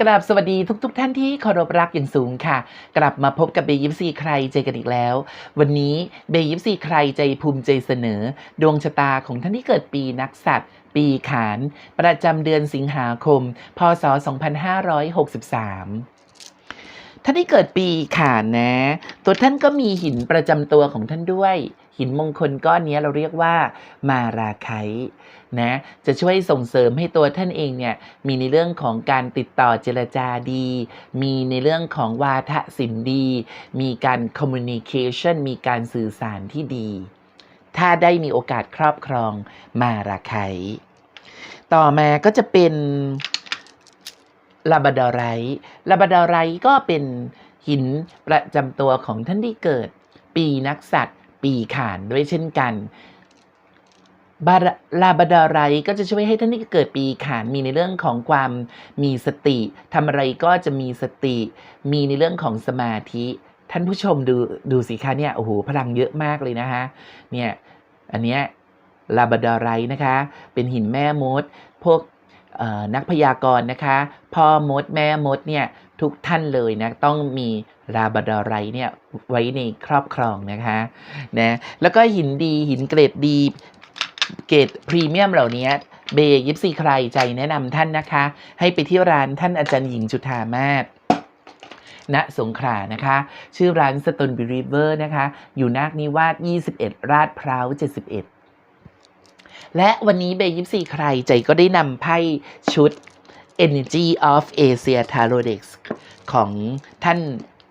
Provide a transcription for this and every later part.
กราบสวัสดีทุกๆทท่านที่เคารพรักอย่างสูงค่ะ กลับมาพบกับเบยิปซีใครใจกันอีกแล้ว วันนี้เบยิปซีใครใจภูมิใจเสนอ ดวงชะตาของท่านที่เกิดปีนักสัตว์ ปีขาน ประจำเดือนสิงหาคม พศ 2563ท่านที่เกิดปีขานนะ ตัวท่านก็มีหินประจำตัวของท่านด้วย หินมงคลก้อนนี้เราเรียกว่า มาราไค นะจะช่วยส่งเสริมให้ตัวท่านเองเนี่ยมีในเรื่องของการติดต่อเจรจาดี มีในเรื่องของวาทศิลป์ดี มีการ communication มีการสื่อสารที่ดี ถ้าได้มีโอกาสครอบครองมาราไคต์ต่อมาก็จะเป็นลาบดอไรลาบดอไรก็เป็นหินประจำตัวของท่านที่เกิด ปีนักสัตว์ปีขานด้วยเช่นกัน บาลาบาดอไรก็จะช่วยให้ท่านที่เกิดปีขานมีในเรื่องของความมีสติทำอะไรก็จะมีสติ มีในเรื่องของสมาธิ ท่านผู้ชมดูดูสิคะเนี่ยโอ้โหพลังเยอะมากเลยนะคะเนี่ยอันเนี้ยลาบาดอไรนะคะ เป็นหินแม่มด พวกนักพยากรณ์นะคะ พ่อมดแม่มดเนี่ยทุกท่านเลยนะต้องมีลาบาดอไรเนี่ยไว้ในครอบครองนะคะนะแล้วก็หินดีหินเกรดดี เกรดพรีเมียมเหล่านี้เบย์ยิปซีใครใจแนะนำท่านนะคะ ให้ไปที่ร้านท่านอาจารย์หญิงจุธามาศณสงขลานะคะ ชื่อร้านสตนบิริเวอร์นะคะ อยู่นาคนิวาส 21 ราดพร้าว 71 และวันนี้เบย์ยิปซีใครใจก็ได้นำไพ่ชุด Energy of Asia Tarot Deck ของท่าน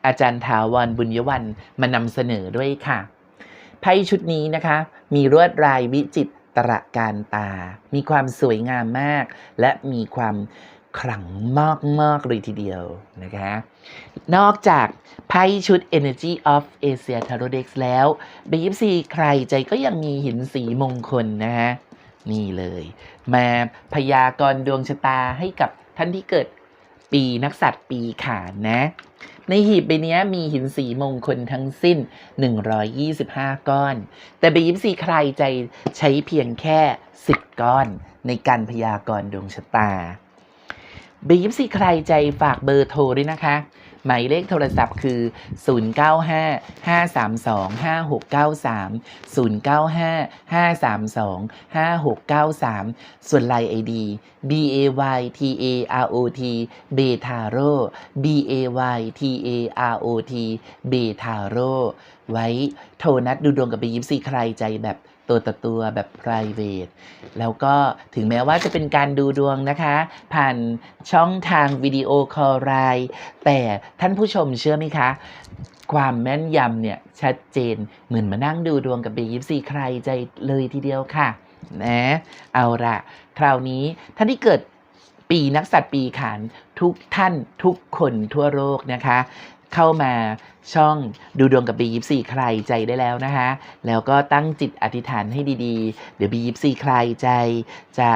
อาจารย์ถาวรบุญยวันมานำเสนอด้วยค่ะ ไพ่ชุดนี้นะคะ มีลวดลายวิจิตร ตรการตา มีความสวยงามมาก และมีความขลังมากๆเลยทีเดียวนะคะ นอกจากไพ่ชุด Energy of Asia Tarot Deck แล้วเบยิปซีใครใจก็ยังมีหินสีมงคลนะฮะ นี่เลย มาพยากรณ์ดวงชะตาให้กับท่านที่เกิดปีนักสัตว์ปีขานนะ ในหีบใบนี้มีหินสีมงคลทั้งสิ้น 125 ก้อน แต่เบยิปซีใครใจใช้เพียงแค่ 10 ก้อน ในการพยากรณ์ดวงชะตาเบยิปซีใครใจฝากเบอร์โทรด้วยนะคะ หมายเลขโทรศัพท์คือ 095 532 5693 095 532 5693 ส่วนไลน์ ID B A Y T A R O T เบทาโร B A Y T A R O T เบทาโรไว้โทรนัดดูดวงกับไปยิปซีใครใจแบบ ตัวต่อตัวแบบ private แล้วก็ถึงแม้ว่าจะเป็นการดูดวงนะคะ ผ่านช่องทางวิดีโอคอลไลน์แต่ท่านผู้ชมเชื่อไหมคะ ความแม่นยำเนี่ย ชัดเจนเหมือนมานั่งดูดวงกับเบยิปซีใครใจเลยทีเดียวค่ะนะเอาละคราวนี้ท่านที่เกิดปีนักสัตว์ปีขานทุกท่านทุกคนทั่วโลกนะคะ เข้ามาช่องดูดวงกับบียิปซีใครใจได้แล้วนะคะ แล้วก็ตั้งจิตอธิษฐานให้ดีๆ เดี๋ยวบียิปซีใครใจจะ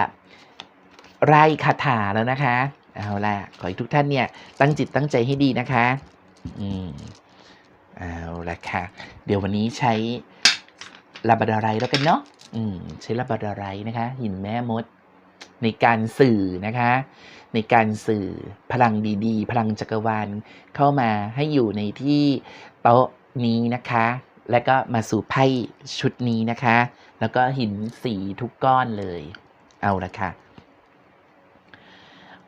ไล่คาถาแล้วนะคะ เอาล่ะ ขอให้ทุกท่านเนี่ย ตั้งจิตตั้งใจให้ดีนะคะ อืม เอาละค่ะ เดี๋ยววันนี้ใช้ลาบาดาไรแล้วกันเนาะ อืม ใช้ลาบาดาไรนะคะ หินแม่มด ในการสื่อนะคะ ในการสื่อพลังดีๆ พลังจักรวาลเข้ามาให้อยู่ในที่โต๊ะนี้นะคะ แล้วก็มาสู่ไพ่ชุดนี้นะคะ แล้วก็หินสีทุกก้อนเลย เอาละค่ะ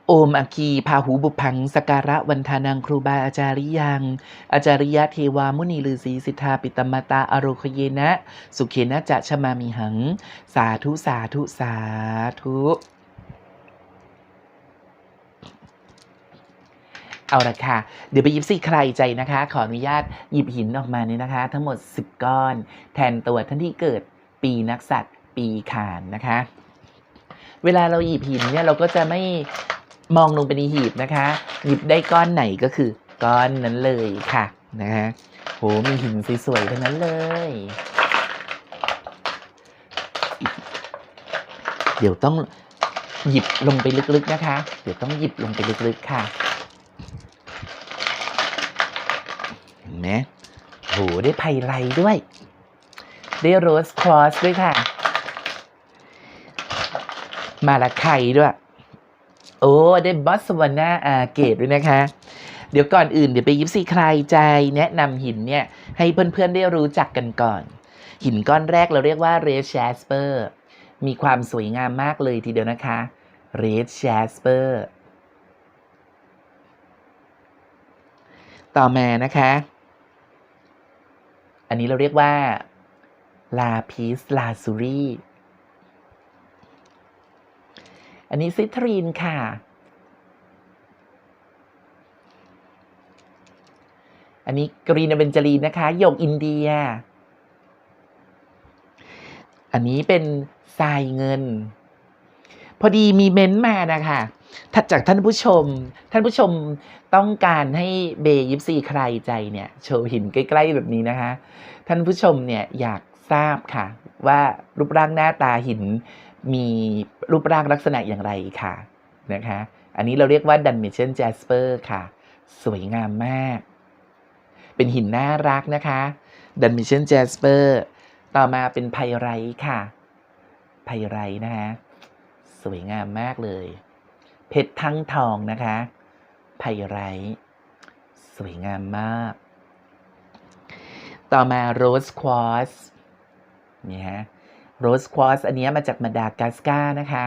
โอมอคีพาหูบุพังสการะวันทานังครูบาอาจาริยัง อาจาริยะเทวามุนีลือสีสิทธาปิตมตาอโรคเยนะ สุเขนะจะชมามีหัง สาธุสาธุสาธุ เอาละค่ะ เดี๋ยวไปหยิบสิใครใจนะคะ ขออนุญาตหยิบหินออกมาเนี่ยนะคะ ทั้งหมด 10 ก้อน แทนตัวท่านที่เกิดปีนักสัตว์ปีขานนะคะ เวลาเราหยิบหินเนี่ยเราก็จะไม่มองลงไปในหีบนะคะ หยิบได้ก้อนไหนก็คือก้อนนั้นเลยค่ะนะคะโหมีหินสวยๆทั้งนั้นเลย เดี๋ยวต้องหยิบลงไปลึกๆนะคะ เดี๋ยวต้องหยิบลงไปลึกๆค่ะ เห็น ไหมโหได้ไพไลด้วย ได้โรสครอสด้วยค่ะ มาละไข่ด้วย โอ้ได้บอสวาน่าอาเกตด้วยนะคะ เดี๋ยวก่อนอื่นเดี๋ยวไปยิปซีใครใจแนะนำหินเนี่ย ให้เพื่อนๆได้รู้จักกันก่อน หินก้อนแรกเราเรียกว่า Red Jasper มีความสวยงามมากเลยทีเดียวนะคะ Red Jasper ต่อมานะคะ อันนี้เราเรียกว่า Lapis Lazuli อันนี้ซิตรีนค่ะ อันนี้กรีนเบนจารีนนะคะหยกอินเดีย อันนี้เป็นทรายเงิน พอดีมีเม้นมานะคะ ถัดจากท่านผู้ชม ท่านผู้ชมต้องการให้เบย์ยิปซีใครใจเนี่ยโชว์หินใกล้ ๆ แบบนี้นะคะ ท่านผู้ชมเนี่ยอยากทราบค่ะ ว่ารูปร่างหน้าตาหินมีรูปร่างลักษณะอย่างไรค่ะนะคะ อันนี้เราเรียกว่าดันเมเชนแจสเปอร์ค่ะ สวยงามมาก เป็นหินน่ารักนะคะดันมิเชนแจสเปอร์ต่อมาเป็นไพไรค่ะไพไรนะคะสวยงามมากเลย เพชรทั้งทองนะคะไพไรสวยงามมาก ต่อมาโรสควอสนี่ฮะโรสควอสอันนี้มาจากมาดากัสการ์นะคะ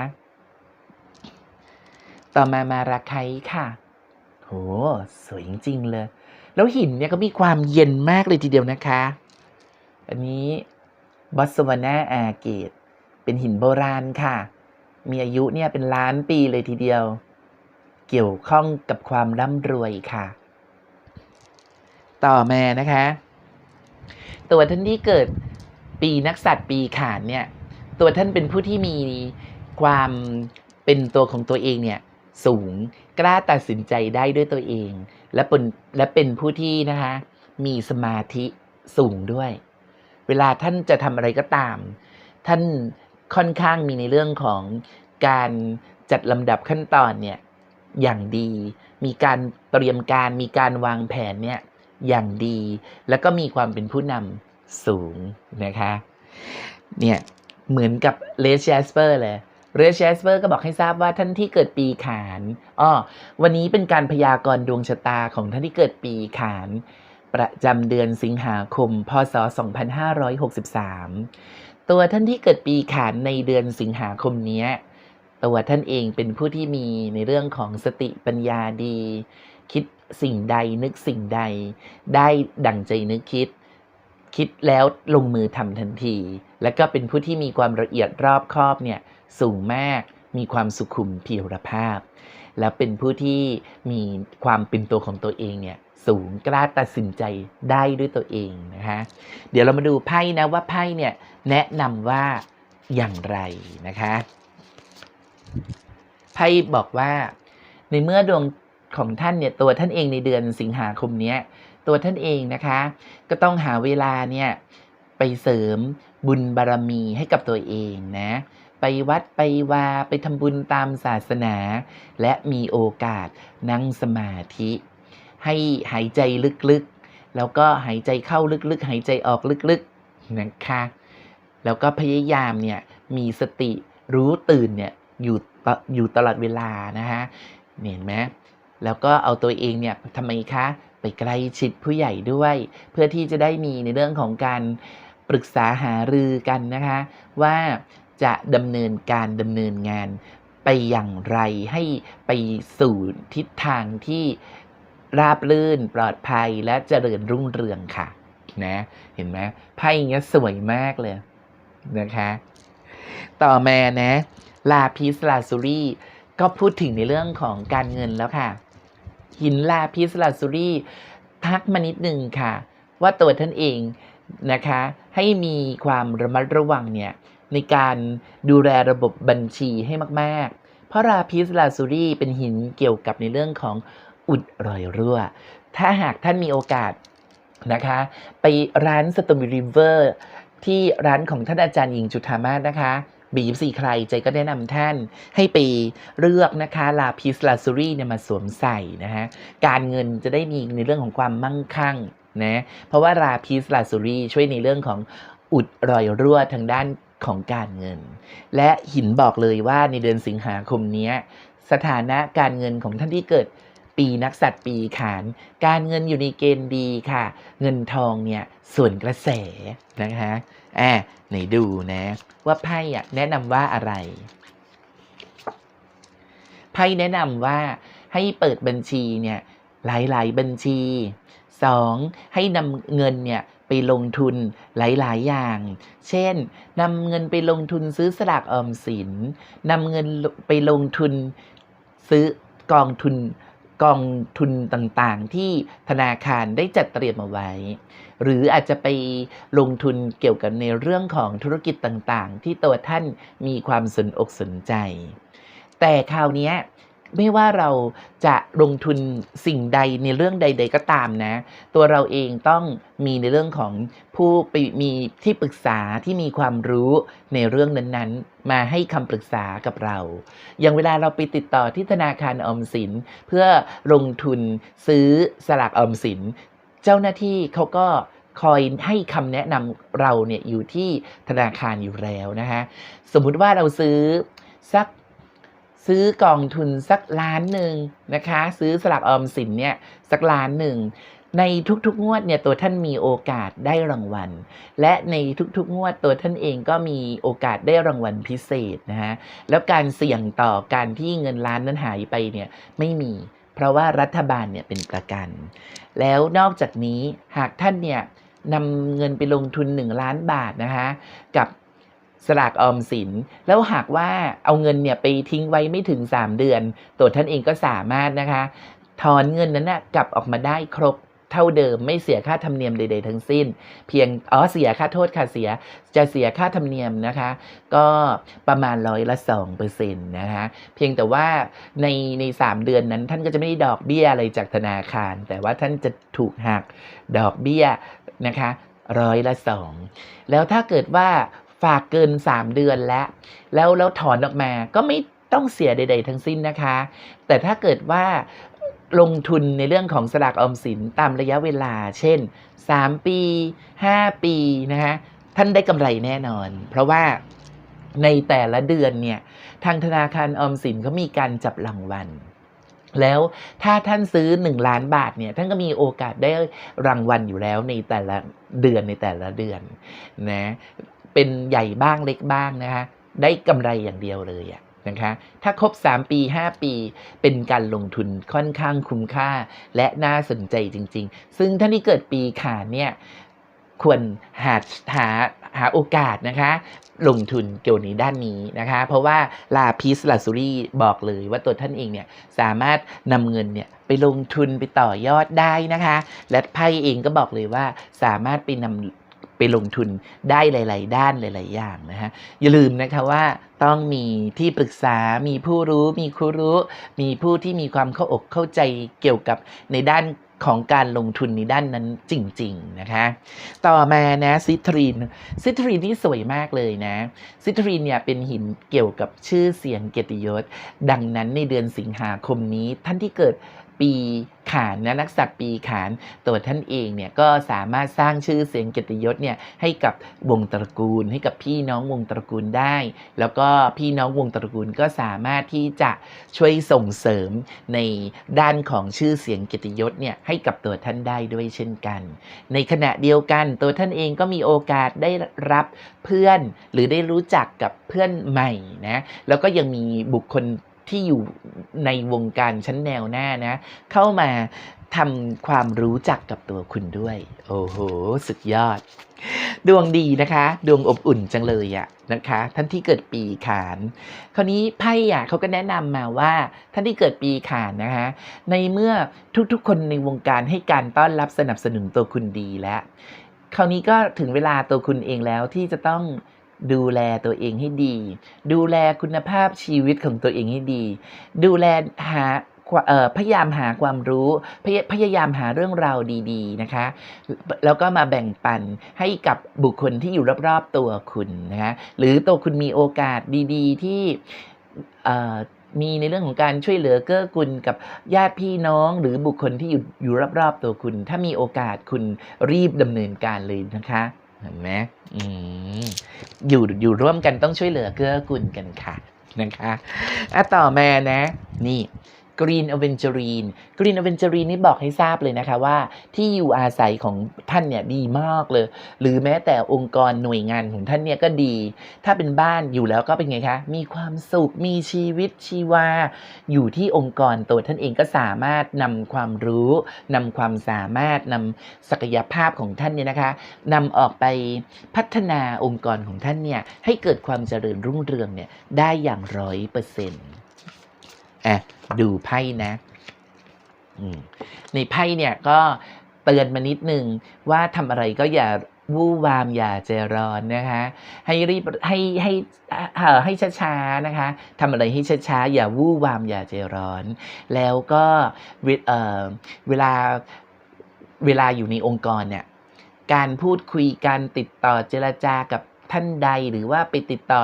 ต่อมามาราไคต์ค่ะโหสวยจริง ๆ เลย แล้วหินเนี่ยก็มีความเย็นมากเลยทีเดียวนะคะ อันนี้บอสวานาอาเกตเป็นหินโบราณค่ะ มีอายุเนี่ยเป็นล้านปีเลยทีเดียว เกี่ยวข้องกับความร่ำรวยค่ะ ต่อมานะคะ ตัวท่านที่เกิดปีนักสัตว์ปีขานเนี่ย ตัวท่านเป็นผู้ที่มีความเป็นตัวของตัวเองเนี่ยสูงกล้าตัดสินใจได้ด้วยตัวเอง และเป็นและเป็นผู้ที่นะคะมีสมาธิสูงด้วย เวลาท่านจะทำอะไรก็ตาม ท่าน ค่อนข้างมีในเรื่องของการจัดลำดับขั้นตอนเนี่ยอย่างดี มีการเตรียมการมีการวางแผนเนี่ยอย่างดี แล้วก็มีความเป็นผู้นำสูงนะคะเนี่ยเหมือนกับเลสแชสเปอร์เลยเรชแชสเปอร์ก็บอกให้ทราบว่าท่านที่เกิดปีขานอ้อวันนี้เป็นการพยากรณ์ดวงชะตาของท่านที่เกิดปีขาน ประจำเดือนสิงหาคม พศ 2563 ตัวท่านที่เกิดปีขานในเดือนสิงหาคมนี้ตัวท่านเองเป็นผู้ที่มีในเรื่องของสติปัญญาดี คิดสิ่งใดนึกสิ่งใด ได้ดั่งใจนึกคิด คิดแล้วลงมือทำทันที และก็เป็นผู้ที่มีความละเอียดรอบคอบเนี่ยสูงมากมีความสุขุมเพียรภาพ แล้วเป็นผู้ที่มีความเป็นตัวของตัวเองเนี่ย สูงกล้าตัดสินใจได้ด้วยตัวเองนะคะเดี๋ยวเรามาดูไพ่นะว่าไพ่เนี่ยแนะนำว่าอย่างไรนะคะไพ่บอกว่า ในเมื่อดวงของท่านเนี่ยตัวท่านเองในเดือนสิงหาคมเนี้ยตัวท่านเองนะคะ ก็ต้องหาเวลาเนี่ยไปเสริมบุญบารมีให้กับตัวเองนะไปวัดไปวาไปทำบุญตามศาสนา และมีโอกาสนั่งสมาธิ ให้หายใจลึกๆ แล้วก็หายใจเข้าลึกๆ หายใจออกลึกๆนะคะ แล้วก็พยายามเนี่ยมีสติรู้ตื่นเนี่ยอยู่ตอยู่ตลอดเวลานะคะเห็นไหมแล้วก็เอาตัวเองเนี่ยทำไมคะไปใกล้ชิดผู้ใหญ่ด้วย เพื่อที่จะได้มีในเรื่องของการปรึกษาหารือกันนะคะ ว่าจะดำเนินการดำเนินงานไปอย่างไรให้ไปสู่ทิศทางที่ ราบรื่นปลอดภัยและเจริญรุ่งเรืองค่ะ นะ เห็นไหมไพ่เงี้ยสวยมากเลยนะคะ ต่อมานะลาพิสลาซูรีก็พูดถึงในเรื่องของการเงินแล้วค่ะ หินลาพิสลาซูรีทักมานิดนึงค่ะ ว่าตัวท่านเองนะคะ ให้มีความระมัดระวังเนี่ยในการดูแลระบบบัญชีให้มาก ๆ เพราะราพิสลาซูรีเป็นหินเกี่ยวกับในเรื่องของ อุดรอยรั่ว ถ้าหากท่านมีโอกาสนะคะ ไปร้านสตอมิริเวอร์ที่ร้านของท่านอาจารย์หญิงจุธามาศนะคะบีบสี่ใครใจก็แนะนำท่านให้ไปเลือกนะคะลาพิสลาซูรีเนี่ยมาสวมใส่นะฮะการเงินจะได้มีในเรื่องของความมั่งคั่งนะเพราะว่าลาพิสลาซูรีช่วยในเรื่องของอุดรอยรั่วทางด้านของการเงิน และหินบอกเลยว่าในเดือนสิงหาคมนี้สถานะการเงินของท่านที่เกิด ปีนักสัตว์ปีขาน การเงินอยู่ในเกณฑ์ดีค่ะ เงินทองเนี่ยส่วนกระแสนะคะอ่าไหนดูนะ ว่าไพ่อะแนะนำว่าอะไรไพ่แนะนำว่าให้เปิดบัญชีเนี่ยหลาย ๆ บัญชี 2. ให้นำเงินเนี่ยไปลงทุนหลาย ๆ อย่าง เช่นนำเงินไปลงทุนซื้อสลากออมสินนำเงินไปลงทุนซื้อกองทุน กองทุนต่างๆ ที่ธนาคารได้จัดเตรียมเอาไว้ หรืออาจจะไปลงทุนเกี่ยวกับในเรื่องของธุรกิจต่างๆ ที่ตัวท่านมีความสนอกสนใจ แต่คราวนี้ ไม่ว่าเราจะลงทุนสิ่งใดในเรื่องใด ๆ ก็ตามนะ ตัวเราเองต้องมีในเรื่องของผู้ไปมีที่ปรึกษาที่มีความรู้ในเรื่องนั้นๆ มาให้คำปรึกษากับเรา อย่างเวลาเราไปติดต่อที่ธนาคารออมสิน เพื่อลงทุนซื้อสลากออมสิน เจ้าหน้าที่เขาก็คอยให้คำแนะนำเราเนี่ยอยู่ที่ธนาคารอยู่แล้วนะคะสมมุติว่าเราซื้อสัก ซื้อกองทุนสักล้านหนึ่งนะคะ ซื้อสลากออมสินเนี่ยสักล้านหนึ่งในทุกๆ งวดเนี่ยตัวท่านมีโอกาสได้รางวัล และในทุกๆ งวดตัวท่านเองก็มีโอกาสได้รางวัลพิเศษนะฮะแล้วการเสี่ยงต่อการที่เงินล้านนั้นหายไปเนี่ยไม่มี เพราะว่ารัฐบาลเนี่ยเป็นประกัน แล้วนอกจากนี้หากท่านเนี่ยนำเงินไปลงทุน 1 ล้านบาทนะคะกับ สลากออมสิน แล้วหากว่าเอาเงินเนี่ยไปทิ้งไว้ไม่ถึง 3 เดือน ตัวท่านเองก็สามารถนะคะ ถอนเงินนั้นนะกลับออกมาได้ครบเท่าเดิมไม่เสียค่าธรรมเนียมใดๆทั้งสิ้น เพียงอ๋อเสียค่าโทษค่ะเสียจะเสียค่าธรรมเนียมนะคะ ก็ประมาณร้อยละสองเปอร์เซ็นต์นะคะเพียงแต่ว่าในในสามเดือนนั้นท่านก็จะไม่ได้ดอกเบี้ยอะไรจากธนาคาร แต่ว่าท่านจะถูกหักดอกเบี้ยนะคะร้อยละสองแล้วถ้าเกิดว่า ฝากเกิน 3 เดือนแล้ว แล้วแล้วถอนออกมาก็ไม่ต้องเสียใด ๆ ทั้งสิ้นนะคะ แต่ถ้าเกิดว่าลงทุนในเรื่องของสลากออมสินตามระยะเวลา เช่น 3 ปี 5 ปีนะคะท่านได้กำไรแน่นอน เพราะว่าในแต่ละเดือนเนี่ยทางธนาคารออมสินเขามีการจับรางวัลแล้วถ้าท่านซื้อ 1 ล้านบาทเนี่ยท่านก็มีโอกาสได้รางวัลอยู่แล้วในแต่ละเดือนในแต่ละเดือนนะ เป็นใหญ่บ้างเล็กบ้างนะคะได้กำไรอย่างเดียวเลยอะนะคะถ้าครบ 3 ปี 5 ปี เป็นการลงทุนค่อนข้างคุ้มค่า และน่าสนใจจริง ๆ ซึ่งท่านที่เกิดปีขานเนี่ยควรหาหาหาโอกาสนะคะ ลงทุนเกี่ยวในด้านนี้นะคะ เพราะว่าลาพิสลาซูรีบอกเลยว่าตัวท่านเองเนี่ยสามารถนำเงินเนี่ยไปลงทุนไปต่อยอดได้นะคะ และไพ่เองก็บอกเลยว่าสามารถไปนำ ไปลงทุนได้หลาย ๆ ด้านหลาย ๆ อย่างนะฮะอย่าลืมนะคะว่าต้องมีที่ปรึกษา มีผู้รู้ มีครูรู้ มีผู้ที่มีความเข้าอกเข้าใจเกี่ยวกับในด้านของการลงทุนในด้านนั้นจริง ๆ นะคะ ต่อมานะซิตรีนซิตรีนนี่สวยมากเลยนะซิตรีนเนี่ยเป็นหินเกี่ยวกับชื่อเสียงเกียรติยศ ดังนั้นในเดือนสิงหาคมนี้ท่านที่เกิด ปีขานนะนักสัตว์ปีขานตัวท่านเองเนี่ยก็สามารถสร้างชื่อเสียงเกียรติยศเนี่ยให้กับวงตระกูล ให้กับพี่น้องวงตระกูลได้ แล้วก็พี่น้องวงตระกูลก็สามารถที่จะช่วยส่งเสริมในด้านของชื่อเสียงเกียรติยศเนี่ยให้กับตัวท่านได้ด้วยเช่นกัน ในขณะเดียวกันตัวท่านเองก็มีโอกาสได้รับเพื่อนหรือได้รู้จักกับเพื่อนใหม่นะแล้วก็ยังมีบุคคล ที่อยู่ในวงการชั้นแนวหน้านะ เข้ามาทำความรู้จักกับตัวคุณด้วย โอ้โห สุดยอด ดวงดีนะคะ ดวงอบอุ่นจังเลยอะนะคะ ท่านที่เกิดปีขาน คราวนี้ไพ่อะเขาก็แนะนำมาว่า ท่านที่เกิดปีขานนะคะ ในเมื่อทุกๆ คนในวงการให้การต้อนรับสนับสนุนตัวคุณดีแล้ว คราวนี้ก็ถึงเวลาตัวคุณเองแล้วที่จะต้อง ดูแลตัวเองให้ดี ดูแลคุณภาพชีวิตของตัวเองให้ดี ดูแลหาพยายามหาความรู้พยพยายามหาเรื่องราวดีๆนะคะ แล้วก็มาแบ่งปันให้กับบุคคลที่อยู่รอบๆตัวคุณนะคะหรือตัวคุณมีโอกาสดีๆ ที่มีในเรื่องของการช่วยเหลือเกื้อกูลกับญาติพี่น้องหรือบุคคลที่อยู่อยู่รอบๆตัวคุณ ถ้ามีโอกาสคุณรีบดำเนินการเลยนะคะ เห็นไหมอืมอยู่อยู่ร่วมกันต้องช่วยเหลือเกื้อกูลกันค่ะนะคะอะต่อมานะ นี่ Green a v e n g e r i n e Green a v e n g e r i n e นี่บอกให้ทราบเลยนะคะว่า ที่อยู่อาศัยของท่านเนี่ยดีมากเลย หรือแม้แต่องค์กรหน่วยงานของท่านเนี่ยก็ดี ถ้าเป็นบ้านอยู่แล้วก็เป็นไงคะ มีความสุขมีชีวิตชีวา อยู่ที่องค์กรตัวท่านเองก็สามารถนำความรู้นำความสามารถนำศักยภาพของท่านเนี่ยนะคะนำออกไปพัฒนาองค์กรของท่านเนี่ยให้เกิดความเจริญรุ่งเรืองเนี่ยได้อย่างร้อยเปอร์เซ็นต์ อะดูไพ่นะในไพ่เนี่ยก็เตือนมานิดนึงว่าทำอะไรก็อย่าวู่วามอย่าใจรอนนะคะ ให้รีบให้ให้เอ่อให้ช้าๆนะคะทำอะไรให้ช้าๆอย่าวู่วามอย่าใจรอน แล้วก็เวเอ่อเวลาเวลาอยู่ในองค์กรเนี่ยการพูดคุยการติดต่อเจรจากับท่านใดหรือว่าไปติดต่อ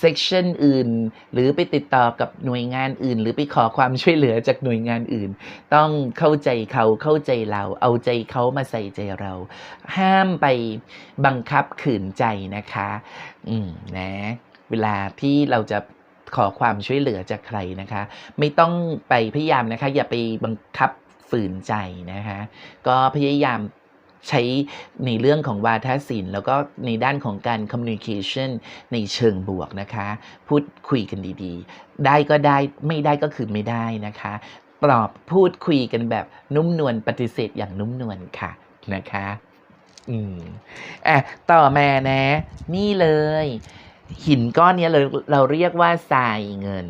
เซกชันอื่น หรือไปติดต่อกับหน่วยงานอื่น หรือไปขอความช่วยเหลือจากหน่วยงานอื่น ต้องเข้าใจเขาเข้าใจเรา เอาใจเขามาใส่ใจเรา ห้ามไปบังคับขืนใจนะคะ อืมนะ เวลาที่เราจะขอความช่วยเหลือจากใครนะคะ ไม่ต้องไปพยายามนะคะ อย่าไปบังคับฝืนใจนะคะ ก็พยายาม ใช้ในเรื่องของวาทศิลป์แล้วก็ในด้านของการ communication ในเชิงบวกนะคะ พูดคุยกันดีๆ ได้ก็ได้ไม่ได้ก็คือไม่ได้นะคะ ปลอบพูดคุยกันแบบนุ่มนวลปฏิเสธอย่างนุ่มนวลค่ะนะคะอืมอะต่อมานะ นี่เลย หินก้อนเนี้ยเราเราเรียกว่าทรายเงิน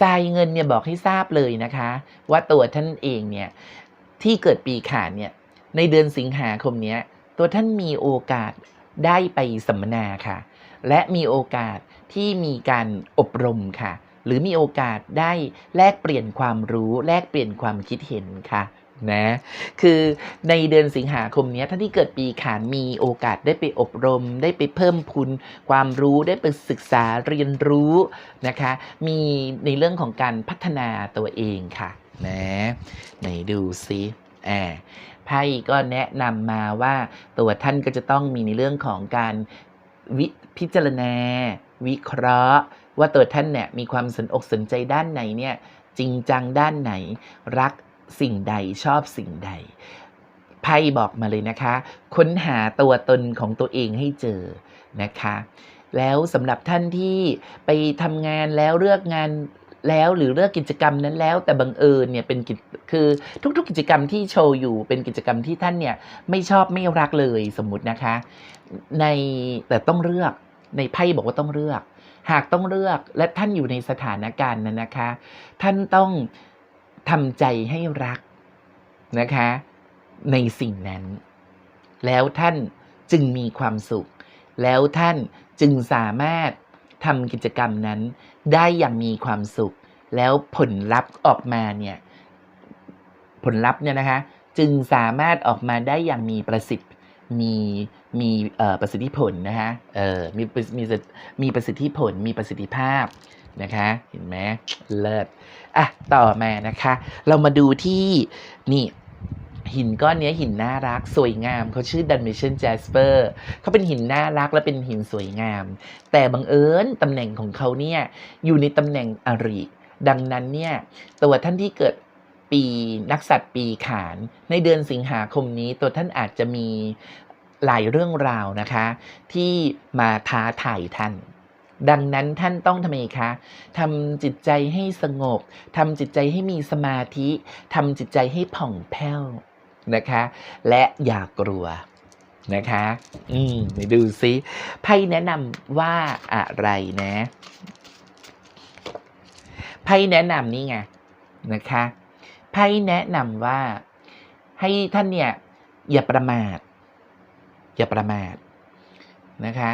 ทรายเงินเนี่ยบอกให้ทราบเลยนะคะ ว่าตัวท่านเองเนี่ยที่เกิดปีขานเนี่ย ในเดือนสิงหาคมนี้ตัวท่านมีโอกาสได้ไปสัมมนาค่ะ และมีโอกาสที่มีการอบรมค่ะ หรือมีโอกาสได้แลกเปลี่ยนความรู้ แลกเปลี่ยนความคิดเห็นค่ะนะคือในเดือนสิงหาคมนี้ท่านที่เกิดปีขานมีโอกาสได้ไปอบรม ได้ไปเพิ่มพูนความรู้ได้ไปศึกษาเรียนรู้นะคะ มีในเรื่องของการพัฒนาตัวเองค่ะนะไหนดูซิอ่า ไพ่ก็แนะนำมาว่าตัวท่านก็จะต้องมีในเรื่องของการวิพิจารณา วิเคราะห์ ว่าตัวท่านเนี่ยมีความสนอกสนใจด้านไหนเนี่ยจริงจังด้านไหนรักสิ่งใดชอบสิ่งใดไพ่บอกมาเลยนะคะ ค้นหาตัวตนของตัวเองให้เจอนะคะ แล้วสำหรับท่านที่ไปทำงานแล้วเลือกงาน แล้วหรือเลือกกิจกรรมนั้นแล้ว แต่บังเอิญเนี่ยเป็นกิจคือทุกๆกิจกรรมที่โชว์อยู่เป็นกิจกรรมที่ท่านเนี่ยไม่ชอบไม่รักเลยสมมุตินะคะ ในแต่ต้องเลือกในไพ่บอกว่าต้องเลือก หากต้องเลือกและท่านอยู่ในสถานการณ์นั้นนะคะ ท่านต้องทำใจให้รักนะคะ ในสิ่งนั้น แล้วท่านจึงมีความสุข แล้วท่านจึงสามารถ ทำกิจกรรมนั้น ได้อย่างมีความสุข แล้วผลลัพธ์ออกมาเนี่ยผลลัพธ์เนี่ยนะคะจึงสามารถออกมาได้อย่างมีประสิทธิ์มีมีประสิทธิผลนะคะเออมีมีมีประสิทธิผลมีประสิทธิภาพนะคะเห็นไหมเลิศอะต่อมานะคะ เรามาดูที่นี่ หินก้อนนี้หินน่ารักสวยงามเขาชื่อ Dimension Jasper เขาเป็นหินน่ารักและเป็นหินสวยงาม แต่บังเอิญตำแหน่งของเขาเนี่ยอยู่ในตำแหน่งอริ ดังนั้นเนี่ยตัวท่านที่เกิดปีนักสัตว์ปีขาน ในเดือนสิงหาคมนี้ตัวท่านอาจจะมีหลายเรื่องราวนะคะ ที่มาท้าทายท่าน ดังนั้นท่านต้องทำไมคะทำจิตใจให้สงบทำจิตใจให้มีสมาธิทำจิตใจให้ผ่องแผ้ว นะคะ และอย่ากลัวนะคะ อืมไปดูซิไพ่แนะนำว่าอะไรนะไพ่แนะนำนี่ไงนะคะไพ่แนะนำว่าให้ท่านเนี่ยอย่าประมาท อย่าประมาทนะคะ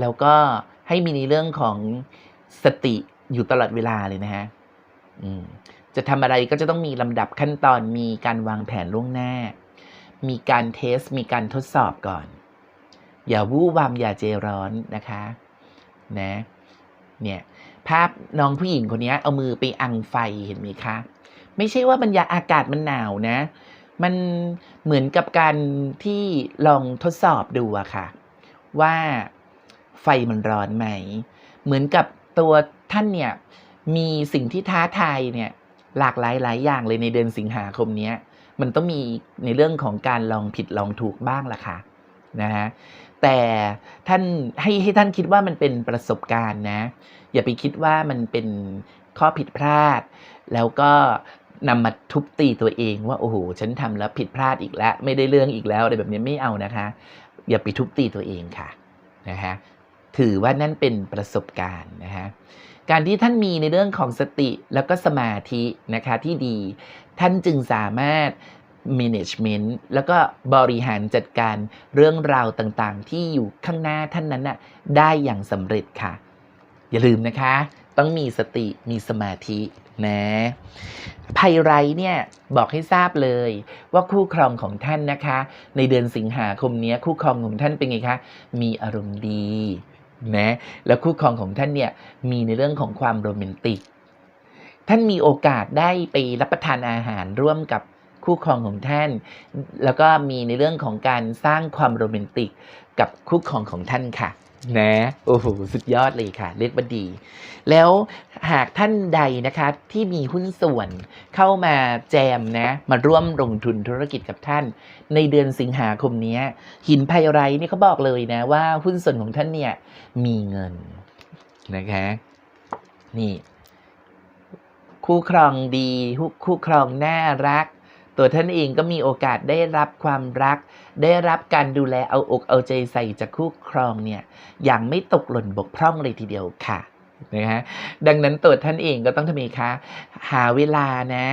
แล้วก็ให้มีในเรื่องของสติอยู่ตลอดเวลาเลยนะฮะอืม จะทำอะไรก็จะต้องมีลำดับขั้นตอนมีการวางแผนล่วงหน้า มีการเทส มีการทดสอบก่อน อย่าวู่วามอย่าเจร้อนนะคะนะเนี่ยภาพน้องผู้หญิงคนนี้เอามือไปอังไฟเห็นไหมคะ ไม่ใช่ว่าบรรยาอากาศมันหนาวนะ มันเหมือนกับการที่ลองทดสอบดูอะค่ะ ว่าไฟมันร้อนไหม เหมือนกับตัวท่านเนี่ยมีสิ่งที่ท้าทายเนี่ย หลากหลายหลายอย่างเลยในเดือนสิงหาคมนี้มันต้องมีในเรื่องของการลองผิดลองถูกบ้างล่ะค่ะนะฮะแต่ท่านให้ให้ท่านคิดว่ามันเป็นประสบการณ์นะ อย่าไปคิดว่ามันเป็นข้อผิดพลาด แล้วก็นำมาทุบตีตัวเองว่าโอ้โหฉันทำแล้วผิดพลาดอีกแล้ว ไม่ได้เรื่องอีกแล้วอะไรแบบนี้ไม่เอานะคะ อย่าไปทุบตีตัวเองค่ะนะฮะถือว่านั่นเป็นประสบการณ์นะฮะ การที่ท่านมีในเรื่องของสติแล้วก็สมาธินะคะที่ดี ท่านจึงสามารถ management แล้วก็บริหารจัดการเรื่องราวต่างๆ ที่อยู่ข้างหน้าท่านนั้นน่ะได้อย่างสำเร็จค่ะ อย่าลืมนะคะ ต้องมีสติมีสมาธินะไพไรเนี่ยบอกให้ทราบเลย ว่าคู่ครองของท่านนะคะ ในเดือนสิงหาคมนี้คู่ครองของท่านเป็นไงคะ มีอารมณ์ดี นะแล้วคู่ครองของท่านเนี่ยมีในเรื่องของความโรแมนติก ท่านมีโอกาสได้ไปรับประทานอาหารร่วมกับ คู่ครองของท่าน แล้วก็มีในเรื่องของการสร้างความโรแมนติกกับคู่ครองของท่านค่ะนะโอ้โหสุดยอดเลยค่ะ เรียกว่าดี แล้วหากท่านใดนะคะที่มีหุ้นส่วนเข้ามาแจมนะมาร่วมลงทุนธุรกิจกับท่าน ในเดือนสิงหาคมนี้หินไพไรนี่เขาบอกเลยนะว่าหุ้นส่วนของท่านเนี่ยมีเงินนะคะนี่ คู่ครองดีคู่ครองน่ารัก ตัวท่านเองก็มีโอกาสได้รับความรัก ได้รับการดูแลเอาอกเอาใจใส่จากคู่ครองเนี่ยอย่างไม่ตกหล่นบกพร่องเลยทีเดียวค่ะนะฮะดังนั้นตัวท่านเองก็ต้องทำไมคะหาเวลานะ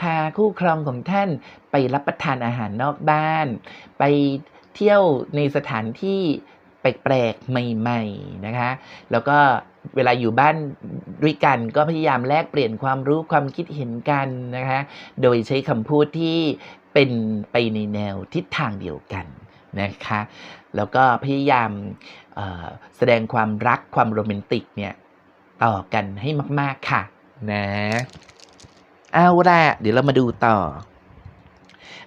พาคู่ครองของท่านไปรับประทานอาหารนอกบ้าน ไปเที่ยวในสถานที่แปลกๆใหม่ ๆ นะคะ แล้วก็ เวลาอยู่บ้านด้วยกันก็พยายามแลกเปลี่ยนความรู้ความคิดเห็นกันนะคะ โดยใช้คำพูดที่เป็นไปในแนวทิศทางเดียวกันนะคะ แล้วก็พยายามแสดงความรักความโรแมนติกเนี่ยต่อกันให้มาก ๆ ค่ะ นะ เอาละเดี๋ยวเรามาดูต่อ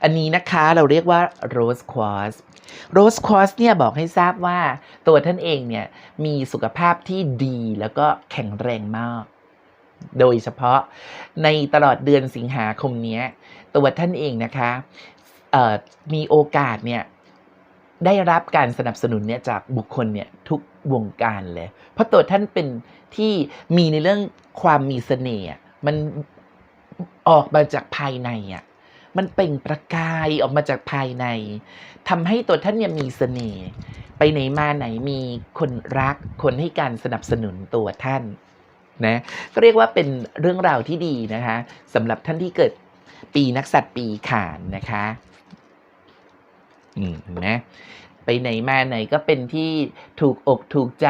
อันนี้นะคะเราเรียกว่า Rose Quartz Rose Quartz เนี่ยบอกให้ทราบว่าตัวท่านเองเนี่ยมีสุขภาพที่ดีแล้วก็แข็งแรงมาก โดยเฉพาะในตลอดเดือนสิงหาคมนี้ตัวท่านเองนะคะมีโอกาสเนี่ยได้รับการสนับสนุนเนี่ยจากบุคคลเนี่ยทุกวงการเลย เพราะตัวท่านเป็นที่มีในเรื่องความมีเสน่ห์มันออกมาจากภายในอะ มันเปล่งประกายออกมาจากภายในทำให้ตัวท่านเนี่ยมีเสน่ห์ไปไหนมาไหนมีคนรักคนให้การสนับสนุนตัวท่านนะก็เรียกว่าเป็นเรื่องราวที่ดีนะคะสำหรับท่านที่เกิดปีนักสัตว์ปีขานนะคะอืมนะไปไหนมาไหนก็เป็นที่ถูกอกถูกใจ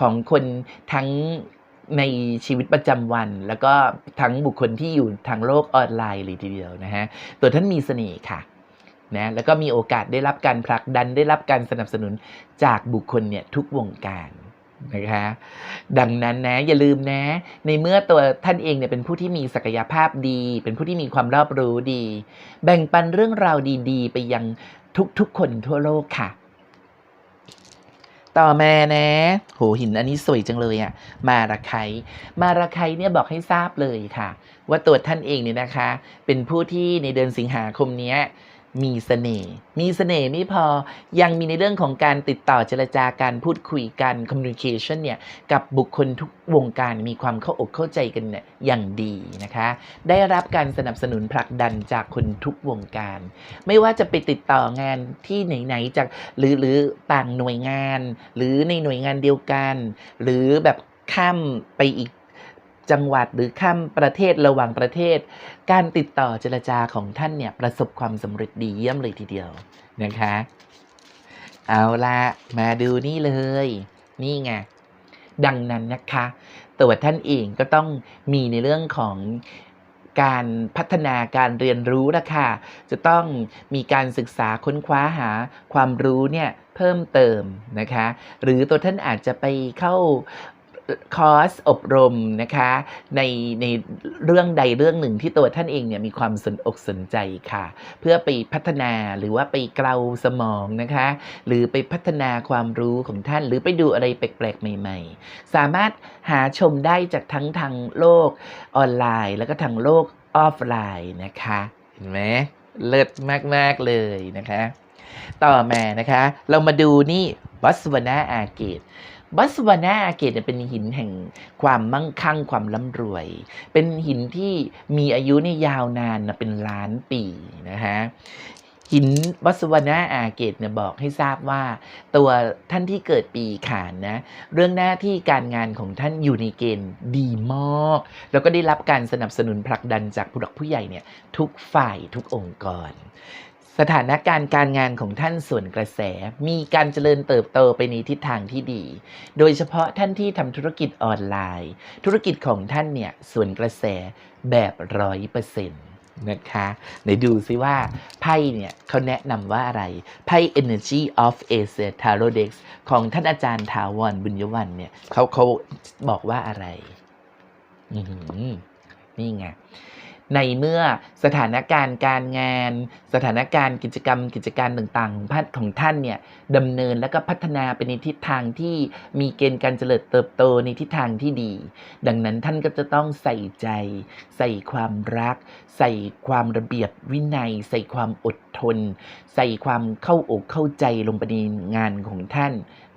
ของคนทั้ง ในชีวิตประจำวัน แล้วก็ทั้งบุคคลที่อยู่ทางโลกออนไลน์เลยทีเดียวนะฮะตัวท่านมีเสน่ห์ค่ะนะแล้วก็มีโอกาสได้รับการผลักดันได้รับการสนับสนุนจากบุคคลเนี่ยทุกวงการนะคะดังนั้นนะอย่าลืมนะ ในเมื่อตัวท่านเองเนี่ยเป็นผู้ที่มีศักยภาพดี เป็นผู้ที่มีความรอบรู้ดี แบ่งปันเรื่องราวดี ๆ ไปยังทุกๆคนทั่วโลกค่ะ ต่อมานะ โหหินอันนี้สวยจังเลยอะ่ะ มาระไคมาระไคเนี่ยบอกให้ทราบเลยค่ะ ว่าตัวท่านเองเนี่ยนะคะ เป็นผู้ที่ในเดือนสิงหาคมเนี้ มีเสน่ห์มีเสน่ห์ไม่พอยังมีในเรื่องของการติดต่อเจรจาการพูดคุยกัน communication เนี่ยกับบุคคลทุกวงการมีความเข้าอกเข้าใจกันเนี่ยอย่างดีนะคะ ได้รับการสนับสนุนผลักดันจากคนทุกวงการ ไม่ว่าจะไปติดต่องานที่ไหนๆจากหรือหรือต่างหน่วยงาน หรือในหน่วยงานเดียวกัน หรือแบบข้ามไปอีก จังหวัดหรือข้ามประเทศระหว่างประเทศ การติดต่อเจรจาของท่านเนี่ยประสบความสำเร็จดีเยี่ยมเลยทีเดียวนะคะ เอาละมาดูนี่เลย นี่ไงดังนั้นนะคะตัวท่านเองก็ต้องมีในเรื่องของการพัฒนาการเรียนรู้ละค่ะจะต้องมีการศึกษาค้นคว้าหาความรู้เนี่ยเพิ่มเติมนะคะ หรือตัวท่านอาจจะไปเข้า คอร์สอบรมนะคะในในเรื่องใดเรื่องหนึ่งที่ตัวท่านเองเนี่ยมีความสนอกสนใจค่ะ เพื่อไปพัฒนาหรือว่าไปเกลาสมองนะคะ หรือไปพัฒนาความรู้ของท่านหรือไปดูอะไรแปลกๆ ใหม่ ๆ สามารถหาชมได้จากทั้งทางโลกออนไลน์ แล้วก็ทางโลกออฟไลน์นะคะเห็นไหมเลิศมาก ๆ เลยนะคะ ต่อมานะคะ เรามาดูนี่บัสวนาอาเกต บัสวานาอาเกตเป็นหินแห่งความมั่งคั่งความร่ำรวย เป็นหินที่มีอายุนี่ยาวนานนะเป็นล้านปีนะคะหินวัสวนาอาเกตเนี่ยบอกให้ทราบว่า ตัวท่านที่เกิดปีขานนะ เรื่องหน้าที่การงานของท่านอยู่ในเกณฑ์ดีมาก แล้วก็ได้รับการสนับสนุนผลักดันจากผู้หลักผู้ใหญ่เนี่ยทุกฝ่ายทุกองค์กร สถานการณ์การงานของท่านส่วนกระแส มีการเจริญเติบโตไปในทิศทางที่ดี โดยเฉพาะท่านที่ทำธุรกิจออนไลน์ ธุรกิจของท่านเนี่ยส่วนกระแสแบบร้อยเปอร์เซ็นต์นะคะไหนดูซิว่าไพ่เนี่ยเขาแนะนำว่าอะไร ไพ่ Energy of Asia Tarot Dex ของท่านอาจารย์ถาวรบุญยวันเนี่ยเขาเขาบอกว่าอะไรอือหือนี่ไง ในเมื่อสถานการณ์การงาน สถานการณ์กิจกรรม กิจการต่างๆ ของพันของท่านเนี่ยดำเนินและก็พัฒนาไปในทิศทางที่มีเกณฑ์การเจริญเติบโตในทิศทางที่ดี ดังนั้นท่านก็จะต้องใส่ใจ ใส่ความรัก ใส่ความระเบียบวินัย ใส่ความอดทน ใส่ความเข้าอกเข้าใจลงไปในงานของท่าน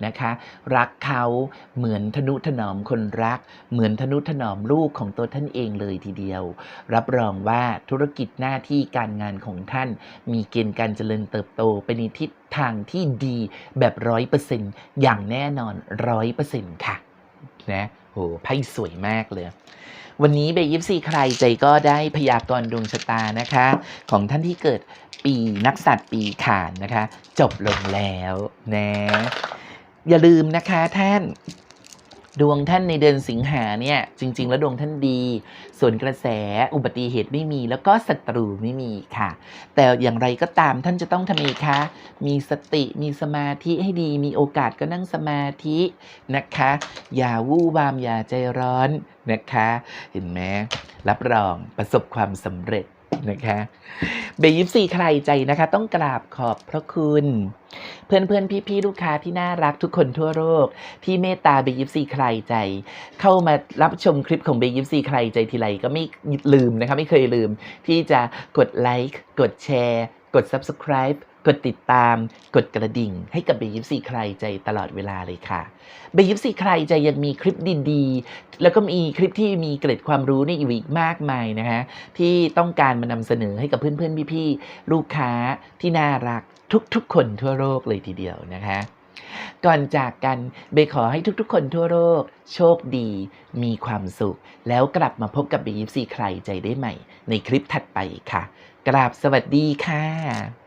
นะคะ รักเขาเหมือนทนุถนอมคนรัก เหมือนทนุถนอมลูกของตัวท่านเองเลยทีเดียว รับรองว่าธุรกิจหน้าที่การงานของท่าน มีเกณฑ์การเจริญเติบโตไปในทิศทางที่ดีแบบร้อยเปอร์เซ็นต์อย่างแน่นอนร้อยเปอร์เซ็นต์ค่ะนะโหไพ่สวยมากเลย วันนี้เบยิปซีใครใจก็ได้พยากรณ์ดวงชะตานะคะ ของท่านที่เกิดปีนักสัตว์ปีขานนะคะ จบลงแล้วนะ อย่าลืมนะคะท่าน ดวงท่านในเดือนสิงหาเนี่ย จริง ๆ แล้วดวงท่านดี ส่วนกระแสอุบัติเหตุไม่มี แล้วก็ศัตรูไม่มีค่ะ แต่อย่างไรก็ตามท่านจะต้องทำเองคะ มีสติมีสมาธิให้ดี มีโอกาสก็นั่งสมาธินะคะ อย่าวู่วามอย่าใจร้อนนะคะ เห็นไหมรับรองประสบความสำเร็จ นะคะเบยิปซีใครใจนะคะ ต้องกราบขอบพระคุณ เพื่อนเพื่อนพี่พี่ลูกค้าที่น่ารักทุกคนทั่วโลกที่เมตตาเบยิปซีใครใจ เข้ามารับชมคลิปของเบยิปซีใครใจทีไรก็ไม่ลืมนะคะ ไม่เคยลืม ที่จะกดไลค์กดแชร์ กด Subscribe กดติดตาม กดกระดิ่ง ให้กับเบยิปซีใครใจตลอดเวลาเลยค่ะเบยิปซีใครใจยังมีคลิปดีๆ แล้วก็มีคลิปที่มีเกร็ดความรู้นี่อยู่อีกมากมายนะคะที่ต้องการมานำเสนอให้กับเพื่อนๆพี่ๆลูกค้าที่น่ารักทุกๆ คนทั่วโลกเลยทีเดียวนะคะก่อนจากกันเบขอให้ทุกๆ คนทั่วโลกโชคดี มีความสุข แล้วกลับมาพบกับเบยิปซีใครใจได้ใหม่ ในคลิปถัดไปค่ะ กราบสวัสดีค่ะ